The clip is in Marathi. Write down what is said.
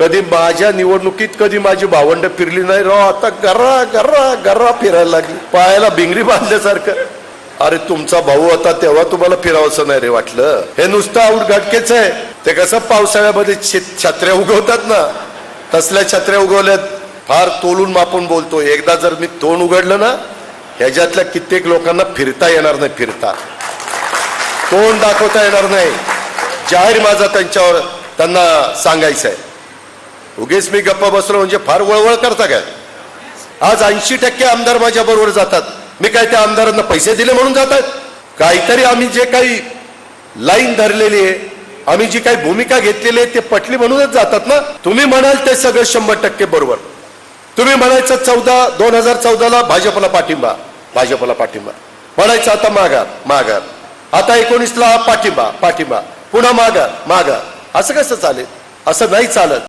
कधी माझ्या निवडणुकीत कधी माझी भावंड फिरली नाही. राव आता गर्रा गर्रा गर्रा फिरायला लागली. पायाला बिंगरी बांधल्यासारखं. अरे तुमचा भाऊ होता तेव्हा तुम्हाला फिरावंसं नाही रे वाटलं. हे नुसतं आऊट घटकेच आहे. ते कसं पावसाळ्यामध्ये छत्र्या उगवतात ना? तसल्या छत्र्या उगवल्यात. फार तोलून मापून बोलतो. एकदा जर मी तोंड उघडलं ना ह्याच्यातल्या कित्येक लोकांना फिरता येणार नाही फिरता. तोंड दाखवता येणार नाही. जाहीर माझा त्यांच्यावर त्यांना सांगायचं आहे उगेच मी गप्पा बसलो म्हणजे फार वळवळ करता काय? आज ऐंशी टक्के आमदार माझ्या बरोबर जातात. मी काय त्या आमदारांना पैसे दिले म्हणून जातात? काहीतरी आम्ही जे काही लाईन धरलेली आहे आम्ही जी काही भूमिका घेतलेली आहे ते पटली म्हणूनच जातात ना? तुम्ही म्हणाल ते सगळं शंभर टक्के बरोबर. तुम्ही म्हणायचं चौदा दोन हजार चौदाला भाजपला पाठिंबा भाजपला पाठिंबा. म्हणायचं आता माघार माघार. आता एकोणीसला पाठिंबा पाठिंबा. पुन्हा माघार माघार. असं कसं चालेल? असं नाही चालत.